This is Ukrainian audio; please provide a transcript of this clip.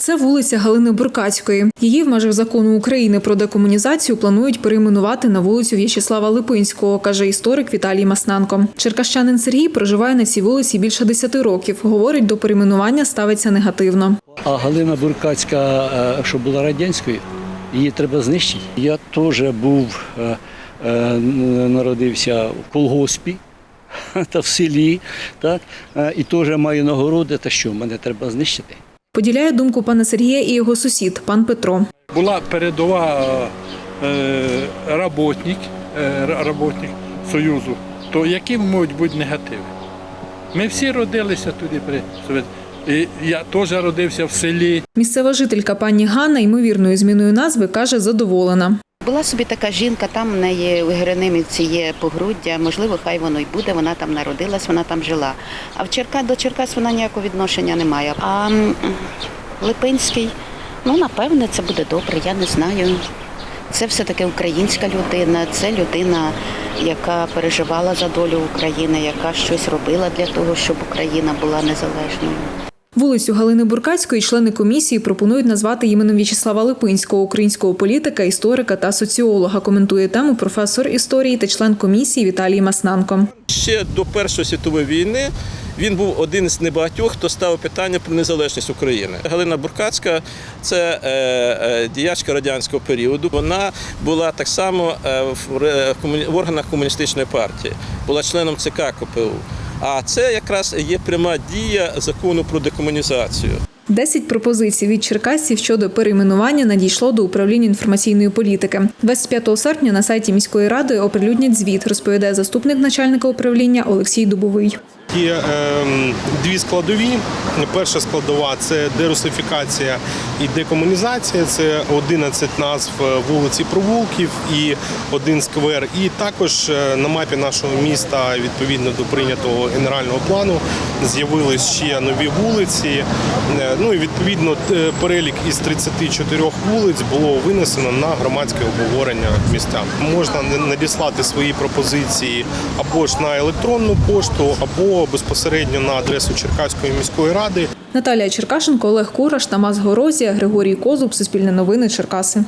Це вулиця Галини Буркацької. Її в межах закону України про декомунізацію планують перейменувати на вулицю В'ячеслава Липинського, каже історик Віталій Маснанко. Черкащанин Сергій проживає на цій вулиці більше 10 років. Говорить, до перейменування ставиться негативно. А Галина Буркацька, е, що була радянською, її треба знищити. Я теж був, е, е, народився в колгоспі та в селі, так, і теж маю нагороди, та що мене треба знищити. Поділяє думку пана Сергія і його сусід, пан Петро. була передова роботник, работник, е, работник Союзу, то які можуть бути негативи? Ми всі родилися туди при І я теж родився в селі. Місцева жителька пані Ганна ймовірною зміною назви каже задоволена. Була собі така жінка, там в неї у Геронимівці є погруддя, можливо, хай воно й буде, вона там народилась, вона там жила. А в Черка до Черкас вона ніякого відношення не має. А Липинський, ну напевне, це буде добре, я не знаю. Це все-таки українська людина, це людина, яка переживала за долю України, яка щось робила для того, щоб Україна була незалежною. Вулицю Галини Буркацької члени комісії пропонують назвати іменем В'ячеслава Липинського, українського політика, історика та соціолога. Коментує тему професор історії та член комісії Віталій Маснанко. Ще до Першої світової війни він був один з небагатьох, хто ставив питання про незалежність України. Галина Буркацька це е, е, діячка радянського періоду. Вона була так само е, в, органах комуністичної партії, була членом ЦК КПУ. А це якраз є пряма дія закону про декомунізацію. Десять пропозицій від черкасців щодо перейменування надійшло до управління інформаційної політики. 25 серпня на сайті міської ради оприлюднять звіт, розповідає заступник начальника управління Олексій Дубовий. Є ем, дві складові. Перша складова це дерусифікація і декомунізація. Це 11 назв е, вулиць і провулків і один сквер. І також е, на мапі нашого міста, відповідно до прийнятого генерального плану, з'явились ще нові вулиці. Е, Ну і відповідно перелік із 34 вулиць було винесено на громадське обговорення містян. Можна надіслати свої пропозиції або ж на електронну пошту, безпосередньо на адресу Черкаської міської ради. Наталія Черкашенко, Олег Кураш, Тамас Горозія, Григорій Козуб, Суспільне новини, Черкаси.